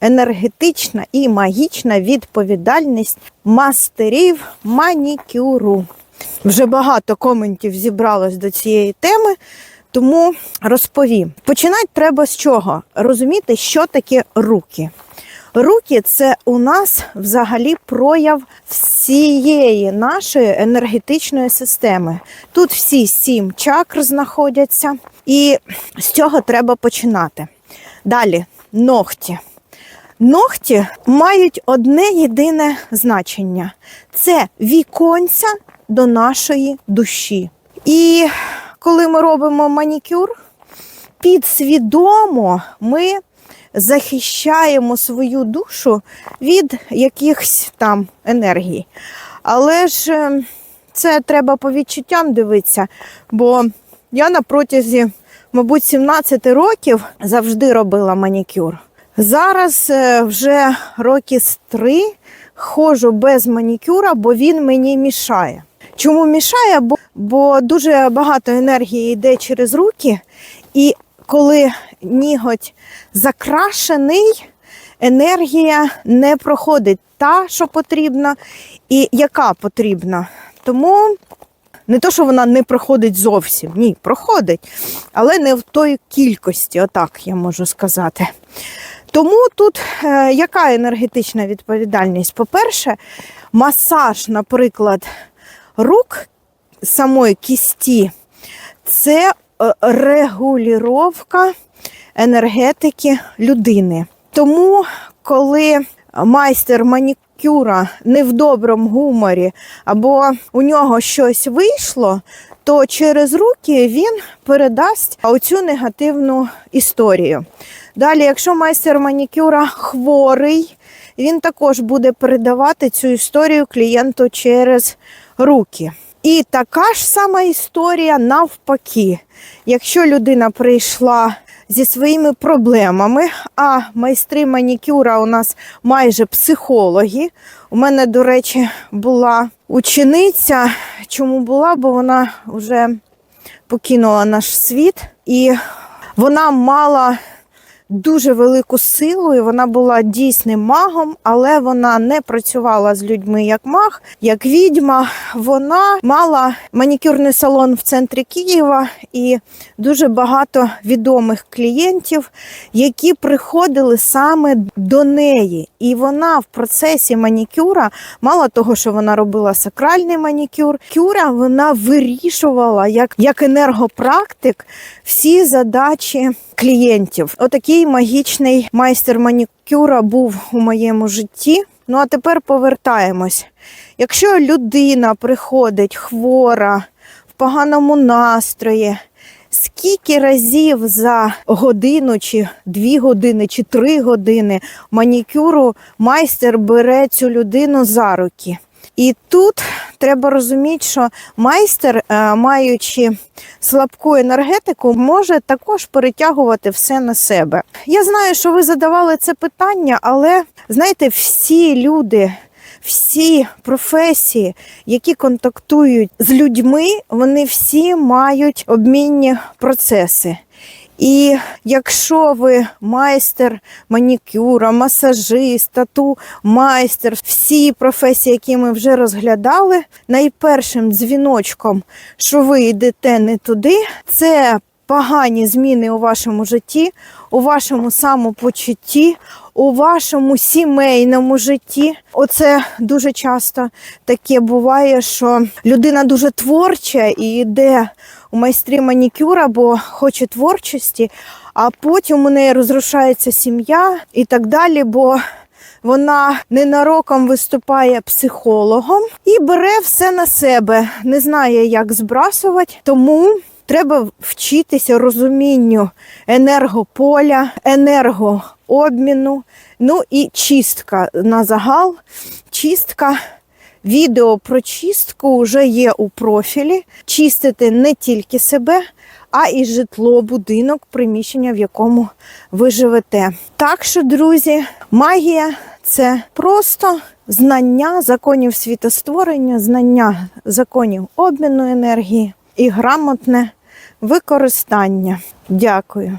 енергетична і магічна відповідальність мастерів манікюру. Вже багато коментів зібралось до цієї теми, тому розповім. Починати треба з чого? Розуміти, що таке руки. Руки це у нас взагалі прояв всієї нашої енергетичної системи. Тут всі сім чакр знаходяться, і з цього треба починати. Далі ногті. Ногті мають одне єдине значення це віконця до нашої душі. І коли ми робимо манікюр, підсвідомо ми захищаємо свою душу від якихось там енергій. Але ж е, це треба по відчуттям дивитися, бо я на протязі, мабуть, 17 років завжди робила манікюр. Зараз е, вже роки з три ходжу без манікюра, бо він мені мішає. Чому мішає? Бо, бо дуже багато енергії йде через руки, і коли ніготь закрашений, енергія не проходить та, що потрібна, і яка потрібна. Тому не то, що вона не проходить зовсім, ні, проходить, але не в той кількості, отак я можу сказати. Тому тут е, яка енергетична відповідальність? По-перше, масаж, наприклад, рук самої кісті це е, регулювання енергетики людини. Тому, коли майстер манікюра не в доброму гуморі, або у нього щось вийшло, то через руки він передасть оцю негативну історію. Далі, якщо майстер манікюра хворий, він також буде передавати цю історію клієнту через руки. І така ж сама історія навпаки. Якщо людина прийшла зі своїми проблемами, а майстри манікюра у нас майже психологи. У мене, до речі, була учениця. Чому була? Бо вона вже покинула наш світ, і вона мала дуже велику силу, і вона була дійсним магом, але вона не працювала з людьми як маг, як відьма. Вона мала манікюрний салон в центрі Києва і дуже багато відомих клієнтів, які приходили саме до неї. І вона в процесі манікюра, мало того, що вона робила сакральний манікюр, кюра вона вирішувала як, як енергопрактик всі задачі клієнтів. Отакий магічний майстер манікюра був у моєму житті. Ну а тепер повертаємось. Якщо людина приходить хвора, в поганому настрої, скільки разів за годину, чи дві години, чи три години манікюру майстер бере цю людину за руки? І тут треба розуміти, що майстер, е, маючи слабку енергетику, може також перетягувати все на себе. Я знаю, що ви задавали це питання, але знаєте, всі люди. Всі професії, які контактують з людьми, вони всі мають обмінні процеси. І якщо ви майстер манікюра, масажист, тату, майстер, всі професії, які ми вже розглядали, найпершим дзвіночком, що ви йдете не туди, це погані зміни у вашому житті, у вашому самопочутті, у вашому сімейному житті. Оце дуже часто таке буває, що людина дуже творча і йде у майстрі манікюра, бо хоче творчості, а потім у неї розрушається сім'я і так далі. бо вона ненароком виступає психологом і бере все на себе, не знає, як збрасувати. Тому треба вчитися розумінню енергополя, енергообміну, ну і чистка на загал, чистка. Відео про чистку вже є у профілі. Чистити не тільки себе, а і житло, будинок, приміщення, в якому ви живете. Так що, друзі, магія це просто знання законів світостворення, знання законів обміну енергії і грамотне використання. Дякую.